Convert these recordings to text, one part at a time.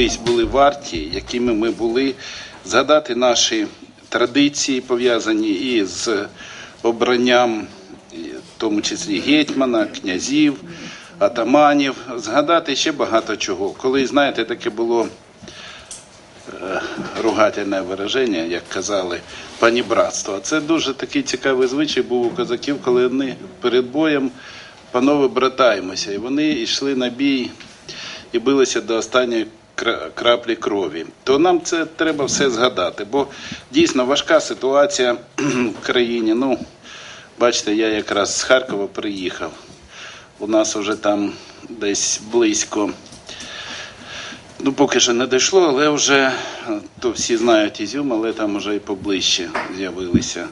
колись були варті, якими ми були, згадати наші традиції, пов'язані із обранням, в тому числі гетьмана, князів, атаманів, згадати ще багато чого. Коли, знаєте, таке було е, ругательне вираження, як казали, панібратство. Це дуже такий цікавий звичай був у козаків, коли вони перед боєм панове братаємося. І вони йшли на бій і билися до останньої краплі крові. То нам це треба все згадати, бо дійсно важка ситуація в країні. Ну, бачите, я якраз з Харкова приїхав. У нас вже там десь близько. Ну, поки що не дійшло, але вже е, то всі знають Ізюм, але там вже і поближче з'явилися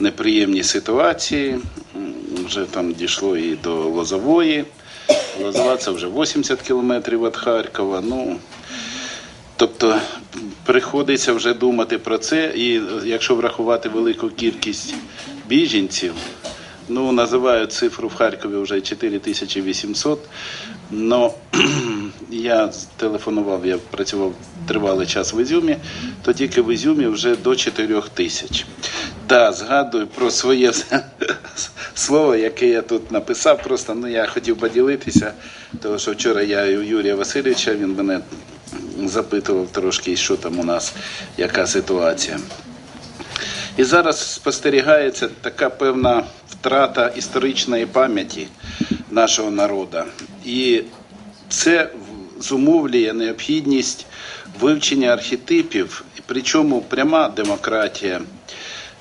неприємні ситуації. Вже там дійшло і до Лозової. Лозова це вже 80 кілометрів від Харкова. Ну, тобто приходиться вже думати про це, і е, якщо врахувати велику кількість біженців, ну називають цифру в Харкові вже 4800. Но я телефонував, я працював тривалий час в Ізюмі, то тільки в Ізюмі вже до 4 тисяч. Да, згадую про своє слово, яке я тут написав. Просто ну я хотів поділитися, тому що вчора я у Юрія Васильовича він мене запитував трошки, що там у нас, яка ситуація. І зараз спостерігається така певна втрата історичної пам'яті нашого народу. І це зумовлює необхідність вивчення архетипів, причому пряма демократія,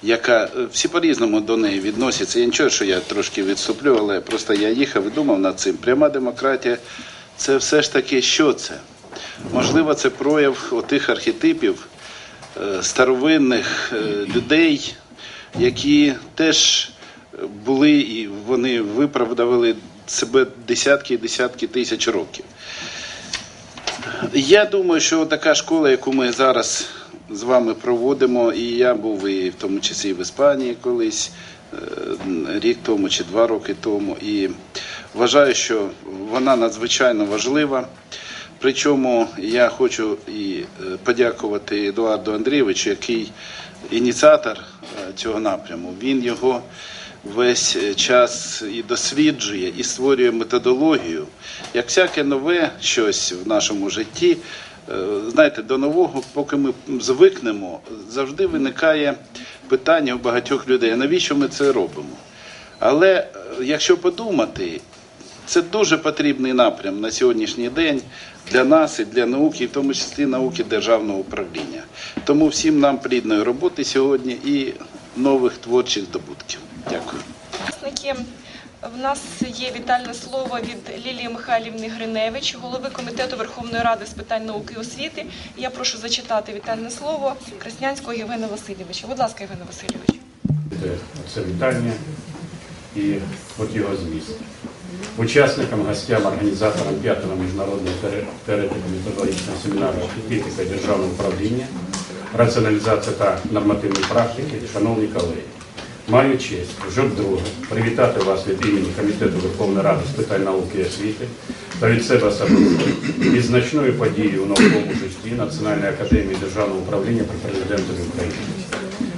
яка е, всі по-різному до неї відносяться. Я нічого, що я трошки відступлю, але просто я їхав і думав над цим. Пряма демократія це все ж таки що це? Можливо, це прояв отих архетипів е, старовинних е, людей, які теж були і вони виправдали себе десятки і десятки тисяч років. Я думаю, що така школа, яку ми зараз з вами проводимо, і я був і в тому числі і в Іспанії колись е, рік тому чи два роки тому, і вважаю, що вона надзвичайно важлива. Причому я хочу і е, подякувати Едуарду Андрійовичу, який ініціатор е, цього напряму. Він його весь час і досліджує, і створює методологію. Як всяке нове щось в нашому житті, е, знаєте, до нового, поки ми звикнемо, завжди виникає питання у багатьох людей, навіщо ми це робимо? Але якщо подумати, це дуже потрібний напрям на сьогоднішній день для нас і для науки, і в тому числі науки державного управління. Тому всім нам плідної роботи сьогодні і нових творчих здобутків. Дякую. В нас є вітальне слово від Лілії Михайлівни Гриневич, голови комітету Верховної Ради з питань науки і освіти. Я прошу зачитати вітальне слово Краснянського Євгена Васильовича. Будь ласка, Євгена Васильович. це вітання і от його зміст. Учасникам, гостям, організаторам п'ятого міжнародного теоретико-методологічного семінару архітектика державного управління, раціоналізація та нормативної практики, шановні колеги. Маю честь вже вдруге привітати вас від імені Комітету Верховної Ради з питань науки і освіти та від себе особисто із значною подією у науковому житті Національної академії державного управління при президентові України.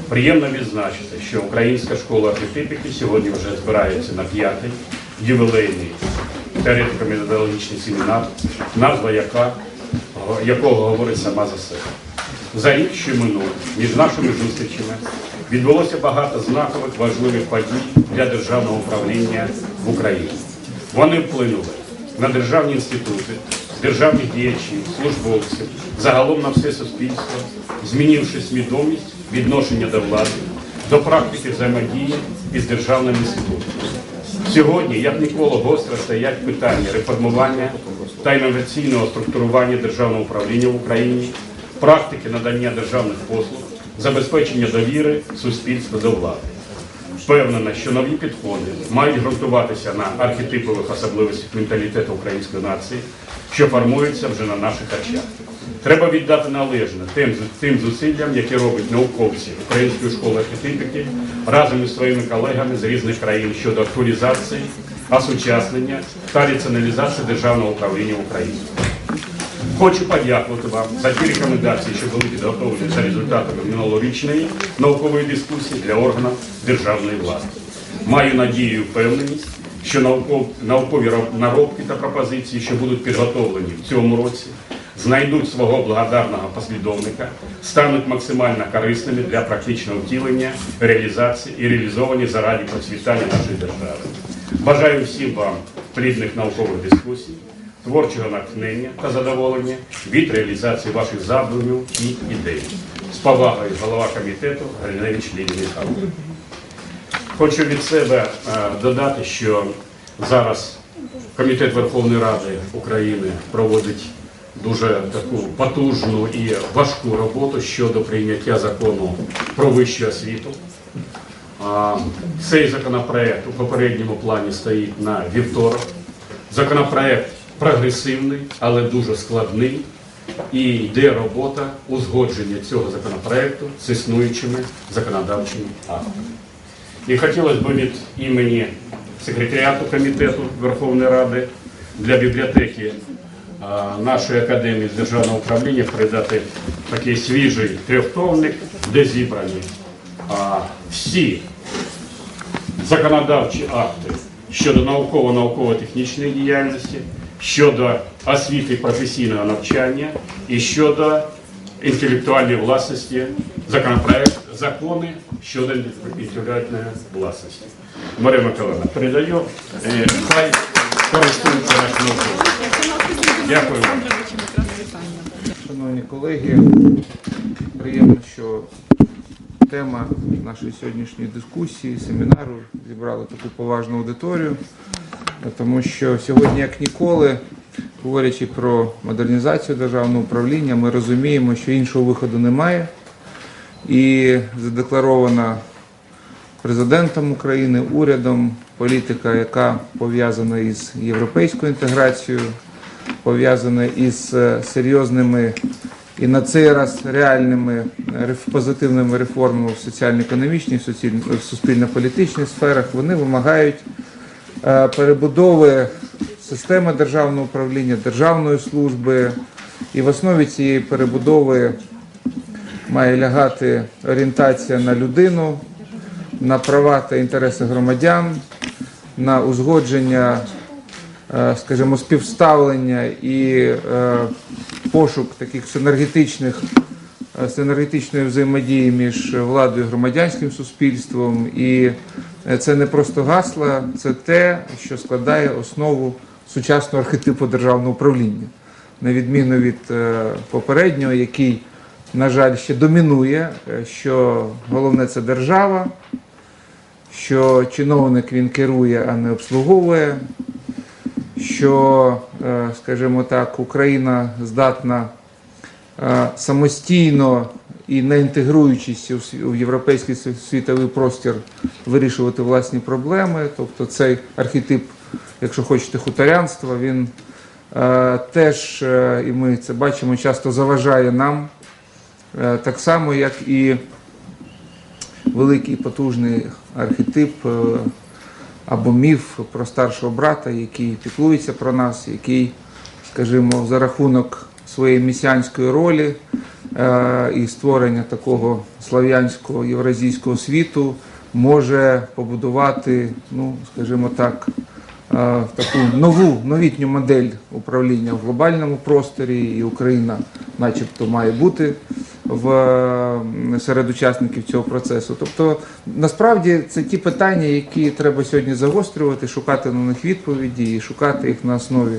Приємно відзначити, що Українська школа архітектики сьогодні вже збирається на п'ятий ювілейний теоретико-методологічний семінар, назва яка, якого говорить сама за себе. За рік, що минув, між нашими зустрічами відбулося багато знакових важливих подій для державного управління в Україні. Вони вплинули на державні інститути, державних діячів, службовців, загалом на все суспільство, змінивши свідомість відношення до влади, до практики взаємодії із державними інститутами. Сьогодні, як ніколи, гостро стоять питання реформування та інноваційного структурування державного управління в Україні, практики надання державних послуг, забезпечення довіри суспільства до влади. Впевнена, що нові підходи мають ґрунтуватися на архетипових особливостях менталітету української нації, що формуються вже на наших очах. Треба віддати належне тим, тим зусиллям, які роблять науковці Української школи архітектики разом із своїми колегами з різних країн щодо актуалізації, осучаснення та раціоналізації державного управління в Україні. Хочу подякувати вам за ті рекомендації, що були підготовлені за результатами минулорічної наукової дискусії для органів державної влади. Маю надію і впевненість, що наукові наробки та пропозиції, що будуть підготовлені в цьому році, знайдуть свого благодарного послідовника, стануть максимально корисними для практичного втілення, реалізації і реалізовані заради процвітання нашої держави. Бажаю всім вам плідних наукових дискусій, творчого натхнення та задоволення від реалізації ваших задумів і ідей. З повагою голова комітету Гриневич Лілія Михайловна. Хочу від себе е, додати, що зараз Комітет Верховної Ради України проводить дуже таку потужну і важку роботу щодо прийняття закону про вищу освіту. Цей законопроект у попередньому плані стоїть на вівторок. Законопроект прогресивний, але дуже складний. І йде робота узгодження цього законопроекту з існуючими законодавчими актами. І хотілося б від імені секретаріату комітету Верховної Ради для бібліотеки нашої академії з державного управління передати такий свіжий трьохтомник, де зібрані всі законодавчі акти щодо науково-науково-технічної діяльності, щодо освіти професійного навчання і щодо інтелектуальної власності, законопроект, закони щодо інтелектуальної власності. Марія Миколаївна, передаю, е, хай користуються наші науковці. Дякую. Шановні колеги, приємно, що тема нашої сьогоднішньої дискусії, семінару зібрала таку поважну аудиторію, тому що сьогодні, як ніколи, говорячи про модернізацію державного управління, ми розуміємо, що іншого виходу немає. І задекларована президентом України, урядом, політика, яка пов'язана із європейською інтеграцією, пов'язана із е, серйозними і на цей раз реальними е, позитивними реформами в соціально-економічній, в суспільно-політичних сферах, вони вимагають е, перебудови системи державного управління, державної служби. І в основі цієї перебудови має лягати орієнтація на людину, на права та інтереси громадян, на узгодження, скажімо, співставлення і е, пошук таких синергетичних е, синергетичної взаємодії між владою і громадянським суспільством. І е, це не просто гасла, це те, що складає основу сучасного архетипу державного управління, на відміну від е, попереднього, який, на жаль, ще домінує, е, що головне це держава, що чиновник він керує, а не обслуговує, що, е, скажімо так, Україна здатна е, самостійно і не інтегруючись у європейський світовий простір, вирішувати власні проблеми. Тобто цей архетип, якщо хочете, хуторянства, він е, теж, і ми це бачимо, часто заважає нам, так само, як і великий потужний архетип або міф про старшого брата, який піклується про нас, який, скажімо, за рахунок своєї місіанської ролі е, і створення такого слав'янського євразійського світу може побудувати, ну, скажімо так, е, таку нову новітню модель управління в глобальному просторі, і Україна, начебто, має бути в серед учасників цього процесу. Тобто, насправді це ті питання, які треба сьогодні загострювати, шукати на них відповіді і шукати їх на основі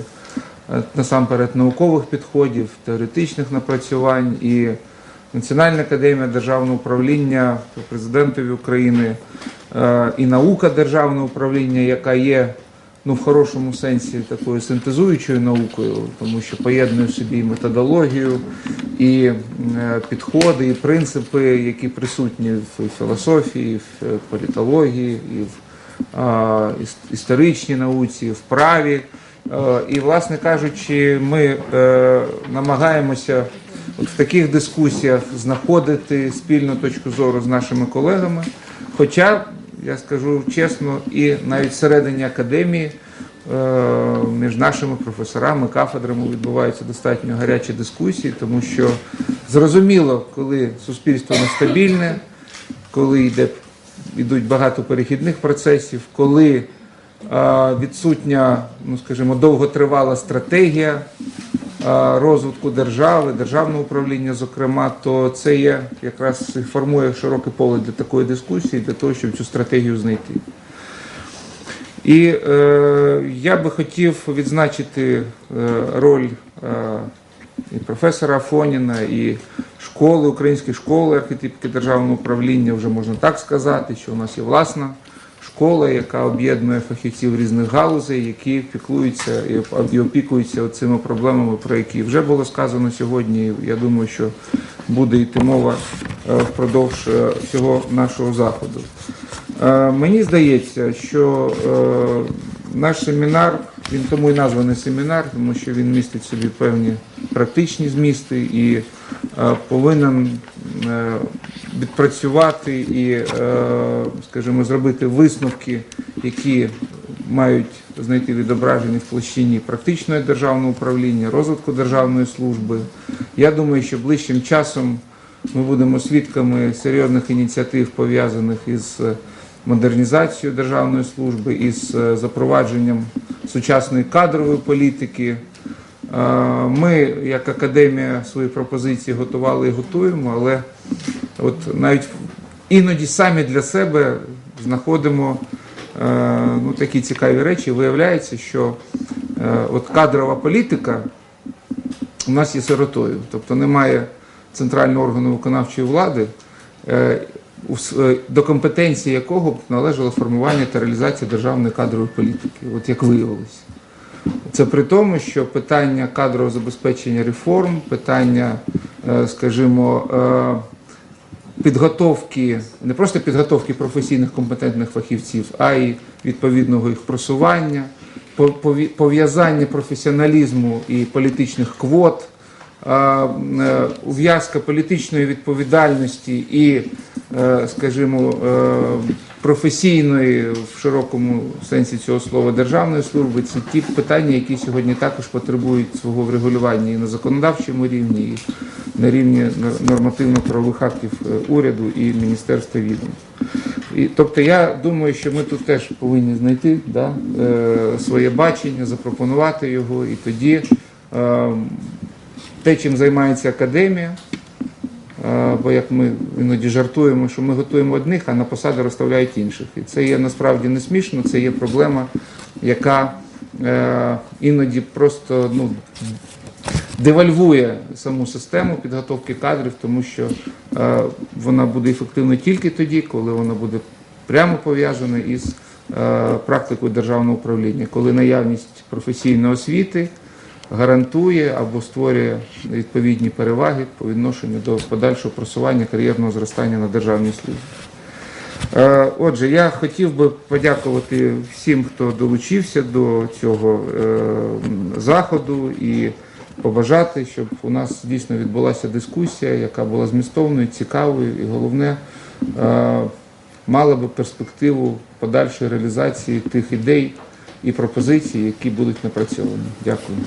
е, насамперед наукових підходів, теоретичних напрацювань і Національна академія державного управління президентові України е, і наука державного управління, яка є ну, в хорошому сенсі такою синтезуючою наукою, тому що поєднує в собі і методологію, і е, підходи, і принципи, які присутні в філософії, в політології, і в історичній науці, в праві. Е, І, власне кажучи, ми е, намагаємося от в таких дискусіях знаходити спільну точку зору з нашими колегами. Хоча, я скажу чесно, і навіть всередині академії е, між нашими професорами, кафедрами відбуваються достатньо гарячі дискусії, тому що зрозуміло, коли суспільство нестабільне, коли йде, йдуть багато перехідних процесів, коли е, відсутня, ну скажімо, довготривала стратегія розвитку держави, державного управління, зокрема, то це є якраз формує широке поле для такої дискусії, для того, щоб цю стратегію знайти. І е, я би хотів відзначити е, роль е, і професора Афоніна, і школи, української школи архітектики державного управління, вже можна так сказати, що у нас є власна школа, яка об'єднує фахівців різних галузей, які піклуються і опікуються цими проблемами, про які вже було сказано сьогодні. Я думаю, що буде йти мова е, впродовж е, всього нашого заходу. Е, Мені здається, що е, наш семінар, він тому і названий семінар, тому що він містить собі певні практичні змісти і е, повинен е, відпрацювати і, е, скажімо, зробити висновки, які мають знайти відображення в площині практичного державного управління, розвитку державної служби. Я думаю, що ближчим часом ми будемо свідками серйозних ініціатив, пов'язаних із е, модернізацією державної служби, із е, запровадженням сучасної кадрової політики. Е, Ми, як академія, свої пропозиції готували і готуємо, але от навіть іноді самі для себе знаходимо е, ну, такі цікаві речі. Виявляється, що е, от кадрова політика у нас є сиротою, тобто немає центрального органу виконавчої влади, до компетенції якого б належало формування та реалізація державної кадрової політики, от як виявилось. Це при тому, що питання кадрового забезпечення реформ, питання, е, скажімо, е, підготовки, не просто підготовки професійних компетентних фахівців, а й відповідного їх просування, по- пов'язання професіоналізму і політичних квот, е, ув'язка політичної відповідальності і, скажімо, е, професійної в широкому сенсі цього слова державної служби це ті питання, які сьогодні також потребують свого врегулювання і на законодавчому рівні, і на рівні нормативно-правових актів е, уряду і міністерства відомств. І, тобто я думаю, що ми тут теж повинні знайти да, е, своє бачення, запропонувати його, і тоді е, те, чим займається академія, е, бо як ми іноді жартуємо, що ми готуємо одних, а на посади розставляють інших. І це є насправді не смішно, це є проблема, яка е, іноді просто ну, девальвує саму систему підготовки кадрів, тому що е, вона буде ефективною тільки тоді, коли вона буде прямо пов'язана із е, практикою державного управління, коли наявність професійної освіти гарантує або створює відповідні переваги по відношенню до подальшого просування кар'єрного зростання на державній службі. Е, Отже, я хотів би подякувати всім, хто долучився до цього е, заходу і побажати, щоб у нас дійсно відбулася дискусія, яка була змістовною, цікавою і головне е, мала би перспективу подальшої реалізації тих ідей і пропозицій, які будуть напрацьовані. Дякую.